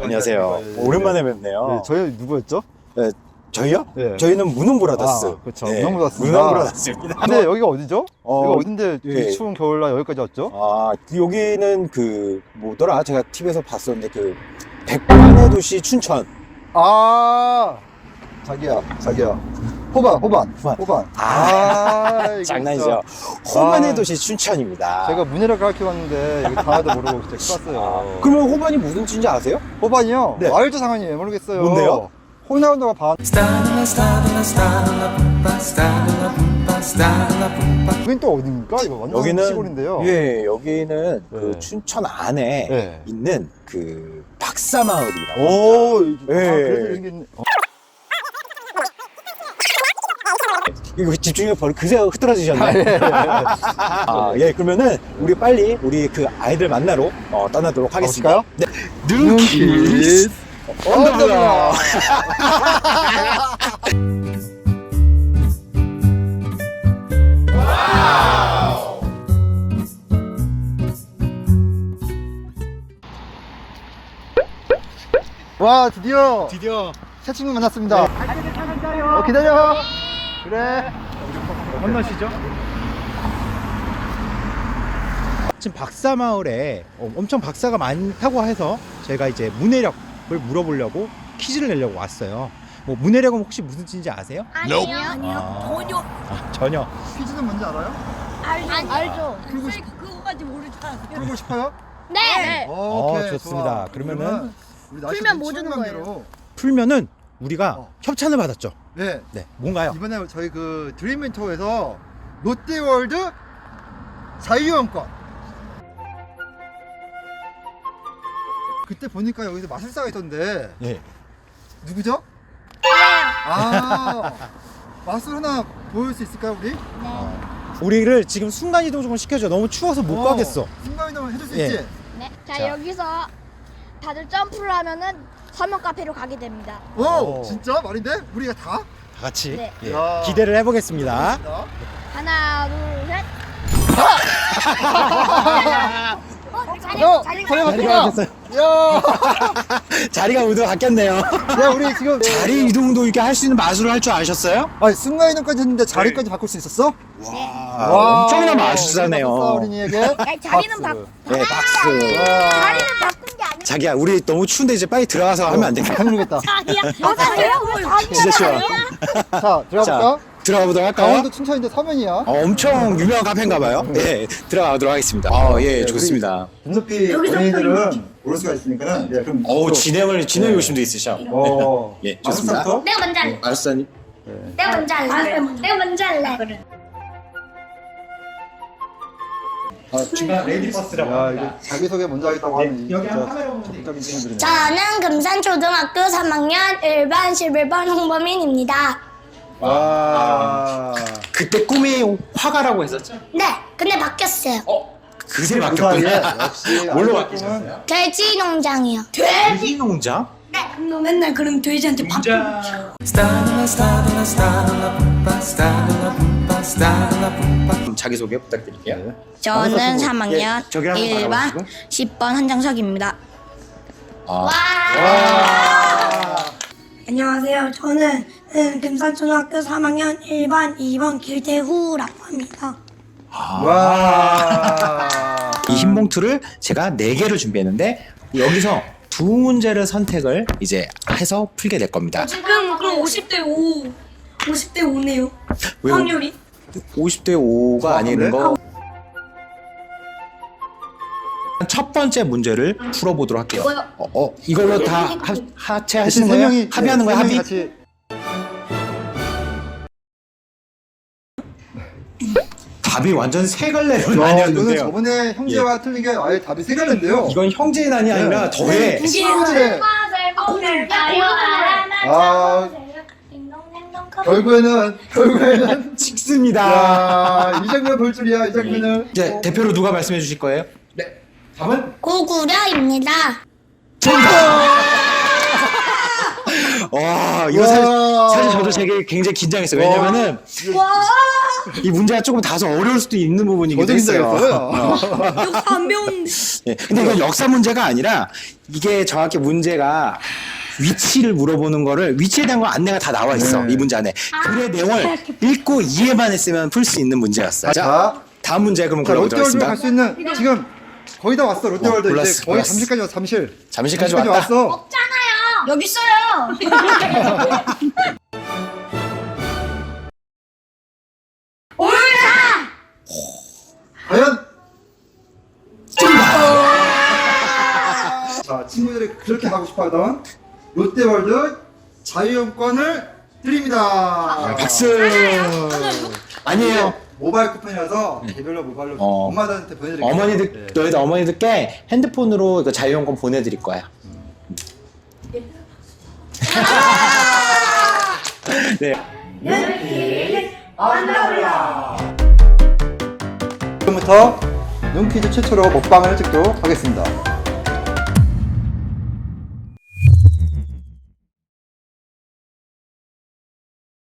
안녕하세요. 예, 예, 오랜만에 예. 뵙네요. 네, 저희 누구였죠? 네, 저희요? 네. 저희는 문흥브라더스. 아, 그렇죠. 문흥브라더스입니다. 문흥브라더스입니다. 근데 여기가 어디죠? 어, 여기가 어딘데 예. 이 추운 겨울날 여기까지 왔죠? 아, 여기는 그 뭐더라? 제가 TV에서 봤었는데 그 백반의 도시 춘천. 아 자기야 자기야 호반 호반 호반. 호반 아, 이거 장난이죠. 진짜. 호반의 아. 도시 춘천입니다. 제가 문해력 가르쳐 왔는데 여기 단어도 모르고 진짜 큰일 났어요 그러면 호반이 무슨 뜻인지 아세요? 호반이요? 네. 알죠 상관이 모르겠어요 뭔데요? 홀라운드가 반 여긴 또 어딘가? 이거 완전 여기는 시골인데요 예, 여기는 그 네. 춘천 안에 네. 있는 그 박사마을이라고. 오, 이- 아, 예. 그래서 게 있네. 어, 이거 집중력 버리 그새 흐트러지셨네. 아, 예, 그러면은 우리 빨리 우리 그 아이들 만나러 어, 떠나도록 하겠습니다. 네. 눈키스 언더블럭. 와 드디어 드디어. 새 친구 만났습니다. 어, 기다려 그래 만나시죠. 지금 박사마을에 어, 엄청 박사가 많다고 해서 제가 이제 문해력을 물어보려고 퀴즈를 내려고 왔어요. 뭐 문해력은 혹시 무슨 뜻인지 아세요? 아니요. 아. 전혀. 아, 전혀. 퀴즈는 뭔지 알아요? 알죠. 알죠. 풀고 싶, 그거까지 모르잖아요. 풀고 싶어요? 네. 어, 오케이, 좋습니다. 좋아. 그러면은 우리 날씨 풀면 좀뭐 주는 관계로 풀면은 우리가 어. 협찬을 받았죠. 네 네, 뭔가요? 이번에 저희 그 드림멘토에서 롯데월드 자유여행권 그때 보니까 여기서 마술사가 있던데 예. 누구죠? 아 마술 하나 보여줄 수 있을까요 우리? 우리를 지금 순간 이동 좀 시켜줘. 너무 추워서 못 어, 가겠어. 순간이동을 해줄 수 예. 있지? 네. 자, 자. 여기서 다들 점프를 하면은 서명 카페로 가게 됩니다. 오, 오. 진짜 말인데? 우리가 다? 다 같이 네. 예, 야. 기대를 해보겠습니다. 하나, 둘, 셋. 어, 자리, 야, 자리가 자리 가 자리가 바뀌었어. 바뀌었어요. 야, 자리가 의도 바뀌었네요. 야, 우리 지금 자리 이동도 이렇게 할 수 있는 마술을 할 줄 아셨어요? 아니, 순간 이동까지 했는데 자리까지 바꿀 수 있었어? 와, 엄청난 마술사네요. 마술사 어린이에게. 야, 자리는 박수. 바, 네, 박수. 와. 자리는 아니라. 자기야, 우리 너무 추운데 이제 빨리 들어가서 하면 안 될까? 잘 모르겠다. 여자예요? 뭘 자리야? 진짜 추워. 자, 들어가 자, 볼까? 들어가 보도록 할까요? 강원도 춘천인데 서면이야. 어, 엄청 유명한 카페인가 봐요. 네, 들어가도록 하겠습니다. 아, 예, 네, 좋습니다. 눈높이 어린이들은 모를 수가 있으니까. 예, 그럼. 어우, 또- 진행을, 진행 요심도 있으셔. 어. 예, 좋습니다. 마술사부터? 내가 먼저 할래. 마술사님. 내가 먼저 할래. 내가 먼저 할래. 어, 중간 레이디 버스라고 야, 이거 자기소개 먼저 하겠다고 하는 이 여기 진짜 한 카메라 보면 돼요. 적인 친구들이네. 저는 금산초등학교 3학년 1반 11번 홍범인입니다. 와. 그때 꿈이 화가라고 했었죠? 네, 근데 바뀌었어요. 어, 그새 그 바뀌었구나. 역시 뭘로 아이돌 바뀌셨어요? 돼지 농장이요. 돼지 농장? 네, 너 맨날 그럼 돼지한테 밥. 그럼 자기소개 부탁드릴게요. 저는 예, 3학년 저기 한번 1반 바라보시고. 10번 한정석입니다. 아, 안녕하세요. 저는 음, 금산초등학교 3학년 1반 2번 길태후라고 합니다. 와. 이흰 봉투를 제가 네개를 준비했는데 여기서 두 문제를 선택을 이제 해서 풀게 될 겁니다. 지금 그럼 50대 5, 50대 5네요. 왜 확률이? 50대 5가 아니는 거. 첫 번째 문제를 풀어보도록 할게요. 어, 어, 이걸로 다 하, 하체 하시는 세 거예요? 명이 합의하는 네, 거예요? 합의? 같이 답이 완전 세 갈래로 나뉘었는데요. 저번에 형제와 틀린 게 아예 답이 세 갈래인데요. 이건 형제의 난이 아니라 친구들의 아 결국에는 결국에는 직습니다. 야, 이 장면 볼 줄이야 이 장면을. 이제 대표로 누가 말씀해 주실 거예요? 네. 답은? 고구려입니다. 와 이거 사실, 와. 사실 저도 되게 굉장히 긴장했어요. 왜냐면은 와 이 문제가 조금 다소 어려울 수도 있는 부분이기도 했어요. 긴장했어요. 역사 안 배웠는데. 예, 근데 이건 역사 문제가 아니라 이게 정확히 문제가 위치를 물어보는 거를 위치에 대한 건 안내가 다 나와 있어 네. 이 문제 안에 글의 내용을 읽고 이해만 했으면 풀 수 있는 문제였어요. 자, 자, 다음 문제 그럼 자 골라보도록 롯데월드 하겠습니다. 갈 수 있는 지금 거의 다 왔어 롯데월드 어, 이제 거의 골랐어. 잠실까지 왔어 잠실 잠실까지 왔다. 왔어 여기 있어요. 과연 자 친구들이 그렇게 가고 싶어하던 롯데월드 자유용권을 드립니다 박수. 아니에요. 모바일 쿠폰이라서 개별로 모바일로 어. 엄마들한테 보내드릴게요 어머니들 네. 너희들 어머니들께 핸드폰으로 이거 자유용권 보내드릴 거야. 네. 지금부터 눈퀴즈 최초로 먹방을 찍도록 하겠습니다